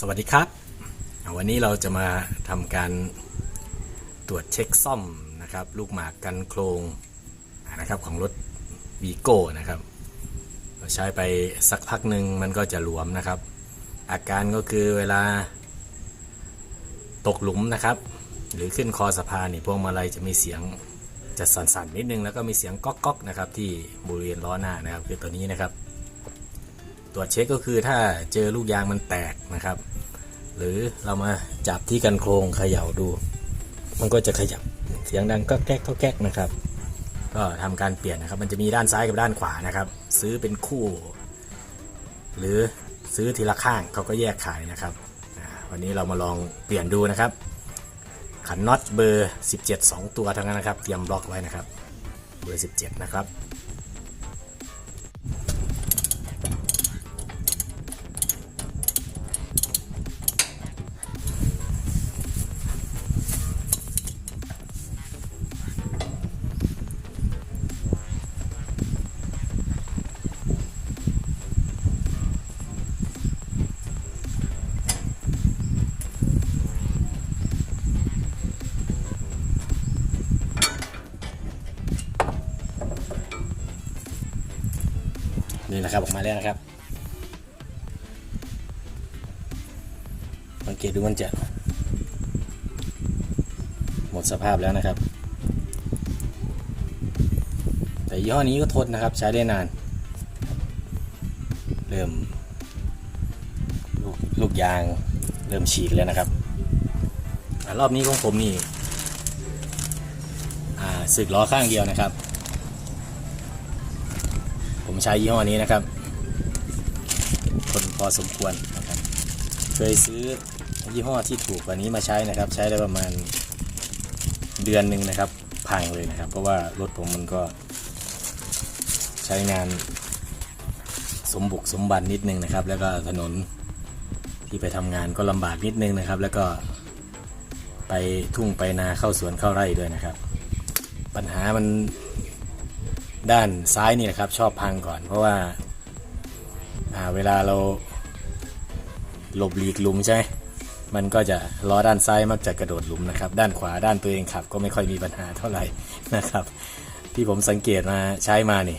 สวัสดีครับ วันนี้เราจะมาทำการตรวจเช็คซ่อมนะครับ ลูกหมากกันโครงนะครับของรถวีโก้นะครับเราใช้ไปสักพักหนึ่งมันก็จะหลวมนะครับ อาการก็คือเวลาตกหลุมนะครับ หรือขึ้นคอสะพานนี่พวงมาลัยจะมีเสียงจะสั่นๆนิดนึงแล้วก็มีเสียงก๊อกๆนะครับที่บริเวณล้อหน้านะครับคือตัวนี้นะครับ ตรวจเช็คก็คือถ้าเจอลูกยางมันแตกนะครับ หรือเรามาจับที่กันโครงเขย่าดู มันก็จะขยับเสียงดังก็แก๊กก็แก๊กนะครับ ก็ทำการเปลี่ยนนะครับ มันจะมีด้านซ้ายกับด้านขวานะครับ ซื้อเป็นคู่ หรือซื้อทีละข้างเขาก็แยกขายนะครับวันนี้เรามาลองเปลี่ยนดูนะครับ ขันน็อตเบอร์ 17 2 ตัวทั้งนั้นนะครับ เตรียมบล็อกไว้นะครับ เบอร์ 17 นะครับ นี่นะครับออกมาแล้วนะครับสังเกตดูมันจะหมดสภาพแล้วนะครับ แต่ยี่ห้อนี้ก็ทนนะครับใช้ได้นาน เริ่มลูกลูกยางเริ่มฉีกแล้วนะครับอรอบนี้ของผมนี่อ่าสึกล้อข้างเดียวนะครับ ผมใช้ยี่ห้อนี้นะครับ คนพอสมควรนะครับ เคยซื้อยี่ห้อที่ถูกกว่านี้มาใช้นะครับ ใช้ได้ประมาณเดือนหนึ่งนะครับ พังเลยนะครับ เพราะว่ารถผมมันก็ ใช้งานสมบุกสมบันนิดนึงนะครับ แล้วก็ถนนที่ไปทำงานก็ลำบากนิดนึงนะครับ แล้วก็ไปทุ่งไปนาเข้าสวนเข้าไร่ด้วยนะครับ ปัญหามัน ด้านซ้ายนี่นะครับ ชอบพังก่อน เพราะว่าาเวลาเราหลบหลีกหลุมใช่ไหมมันก็จะล้อด้านซ้ายมักจะกระโดดหลุมนะครับ ด้านขวาด้านตัวเองขับ ก็ไม่ค่อยมีปัญหาเท่าไหร่นะครับ ที่ผมสังเกตมาใช้มานี่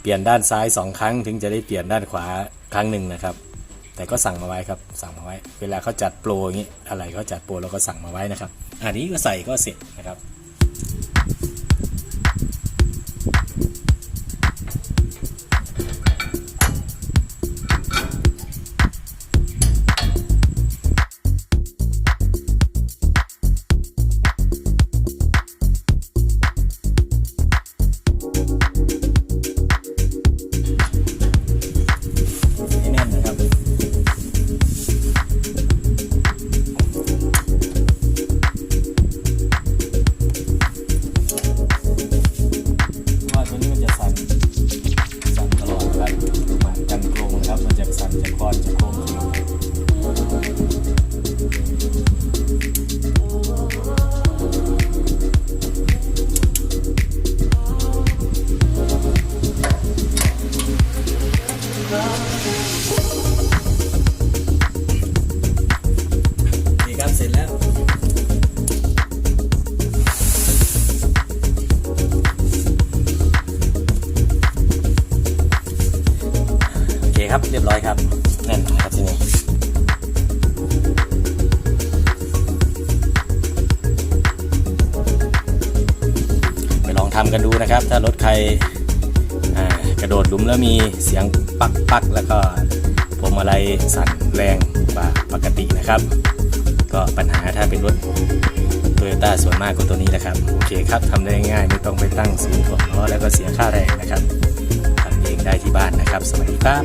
เปลี่ยนด้านซ้ายสองครั้ง ถึงจะได้เปลี่ยนด้านขวาครั้งหนึ่งนะครับ แต่ก็สั่งมาไว้ครับ สั่งมาไว้ เวลาเขาจัดโปรอย่างนี้อะไรเขาจัดโปรเราก็สั่งมาไว้นะครับ อันนี้ก็ใส่ก็เสร็จนะครับ ร็จแล้วโอเคครับเรียบร้อยครับแน่นนาครับที่นี่ไปลองทำกันดูนะครับ ถ้ารถใครกระโดดหลุมแล้วมีเสียงปักปักแล้วก็พวงมาลัยสั่นแรงกว่าปกตินะครับ ก็ปัญหาถ้าเป็นรถโตโยต้าส่วนมากก็ตัวนี้นะครับ โอเคครับทำได้ง่ายไม่ต้องไปตั้งศูนย์ถ่วงล้อแล้วก็เสียค่าแรงนะครับทำเองได้ที่บ้านนะครับ สวัสดีครับ